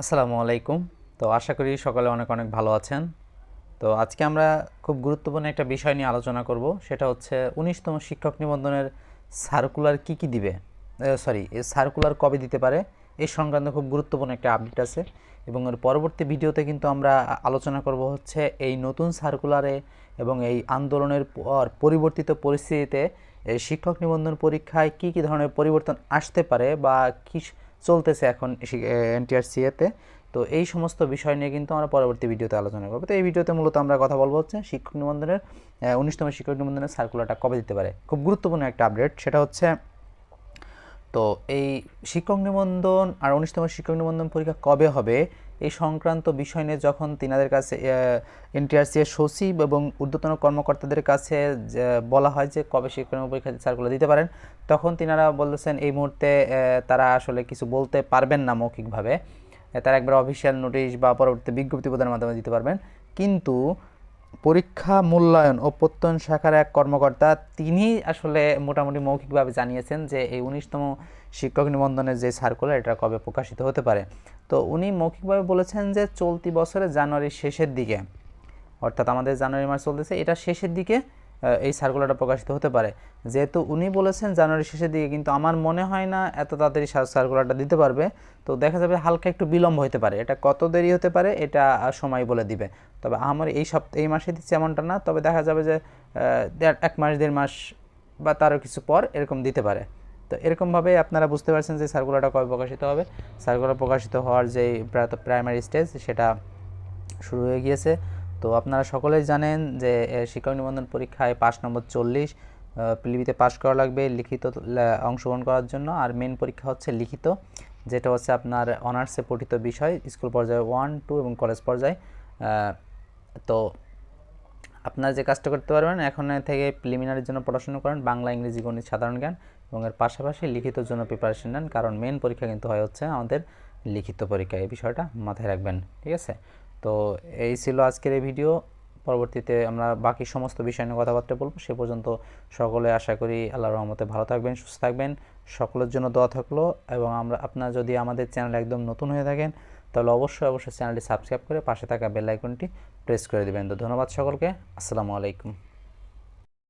আসসালামু আলাইকুম। তো আশা করি সকলে অনেক অনেক ভালো আছেন। তো আজকে আমরা খুব গুরুত্বপূর্ণ একটা বিষয় নিয়ে আলোচনা করব। সেটা হচ্ছে উনিশতম শিক্ষক নিবন্ধনের সার্কুলার কি কি দিবে? সরি এই সার্কুলার কবে দিতে পারে? এই সংক্রান্ত খুব গুরুত্বপূর্ণ একটা আপডেট আছে এবং এর পরবর্তী ভিডিওতে কিন্তু আমরা আলোচনা করব হচ্ছে এই নতুন সার্কুলারে এবং এই আন্দোলনের পর পরিবর্তিত পরিস্থিতিতে শিক্ষক নিবন্ধন পরীক্ষায় কি কি ধরনের পরিবর্তন আসতে পারে বা কি চলতেছে এখন এনটিআরসিএতে তো। এই সমস্ত বিষয় নিয়ে কিন্তু আমরা পরবর্তী ভিডিওতে আলোচনা করব। তো এই ভিডিওতে মূলত আমরা কথা বলব হচ্ছে শিক্ষক নিবন্ধনের উনিশতম শিক্ষক নিবন্ধনের সার্কুলারটা কবে দিতে পারে। খুব গুরুত্বপূর্ণ একটা আপডেট সেটা হচ্ছে তো এই শিক্ষক নিবন্ধন আর উনিশতম শিক্ষক নিবন্ধন পরীক্ষা কবে হবে? এই সংক্রান্ত বিষয় নিয়ে যখন তিনাদের কাছে এনটিআরসি এর সচিব এবং ঊর্ধ্বতন কর্মকর্তাদের কাছে বলা হয় যে কবে শিক্ষক পরীক্ষা সার্কুলার দিতে পারেন, তখন তিনারা বলেছেন এই মুহূর্তে তারা আসলে কিছু বলতে পারবেন না মৌখিকভাবে। তারা একবার অফিসিয়াল নোটিশ বা পরবর্তী বিজ্ঞপ্তি প্রদানের মাধ্যমে দিতে পারবেন। কিন্তু পরীক্ষা, মূল্যায়ন ও প্রত্যয়ন শাখার এক কর্মকর্তা তিনি আসলে মোটামুটি মৌখিকভাবে জানিয়েছেন যে এই উনিশতম শিক্ষক নিবন্ধনের যে সার্কুলার এটা কবে প্রকাশিত হতে পারে। তো উনি মৌখিকভাবে বলেছেন যে চলতি বছরের জানুয়ারির শেষের দিকে, অর্থাৎ আমাদের জানুয়ারি মাস চলতেছে, এটা শেষের দিকে এই সার্কুলারটা প্রকাশিত হতে পারে। যেহেতু উনি বলেছেন জানুয়ারি শেষের দিকে, কিন্তু আমার মনে হয় না এত তাড়াতাড়ি সার- সার্কুলারটা দিতে পারবে। তো দেখা যাবে হালকা একটু বিলম্ব হতে পারে। এটা কত দেরি হতে পারে, এটা সময় বলে দিবে। তবে আমার এই সপ্তাহ এই মাসে দিচ্ছে এমনটা না, তবে দেখা যাবে যে এক মাস, দেড় মাস বা তারও কিছু পর এরকম দিতে পারে। তো এরকমভাবে আপনারা বুঝতে পারছেন যে সার্কুলারটা কবে প্রকাশিত হবে। সার্কুলার প্রকাশিত হওয়ার যে প্রাইমারি স্টেজ সেটা শুরু হয়ে গিয়েছে। তো আপনারা সকলেই জানেন যে শিক্ষক নিবন্ধন পরীক্ষায় পাস নম্বর চল্লিশ পিলিবিতে পাস করা লাগবে লিখিত অংশগ্রহণ করার জন্য। আর মেন পরীক্ষা হচ্ছে লিখিত, যেটা হচ্ছে আপনার অনার্সে পঠিত বিষয়, স্কুল পর্যায়ে ওয়ান টু এবং কলেজ পর্যায়ে। তো আপনারা যে কাজটা করতে পারবেন, এখন থেকে প্রিলিমিনারির জন্য পড়াশোনা করেন, বাংলা, ইংরেজি, গণিত, সাধারণ জ্ঞান এবং এর পাশাপাশি লিখিতর জন্য প্রিপারেশন নেন। কারণ মেন পরীক্ষা কিন্তু হয় হচ্ছে আমাদের লিখিত পরীক্ষা, এই বিষয়টা মাথায় রাখবেন, ঠিক আছে? তো এই ছিল আজকের এই ভিডিও। পরবর্তীতে আমরা বাকি সমস্ত বিষয় নিয়ে কথাবার্তা বলব। সে পর্যন্ত সকলে আশা করি আল্লাহ রহমতে ভালো থাকবেন, সুস্থ থাকবেন। সকলের জন্য দোয়া থাকল এবং আমরা, আপনারা যদি আমাদের চ্যানেল একদম নতুন হয়ে থাকেন, তাহলে অবশ্যই অবশ্যই চ্যানেলটি সাবস্ক্রাইব করে পাশে থাকা বেল আইকনটি প্রেস করে দেবেন। তো ধন্যবাদ সকলকে। আসসালামু আলাইকুম।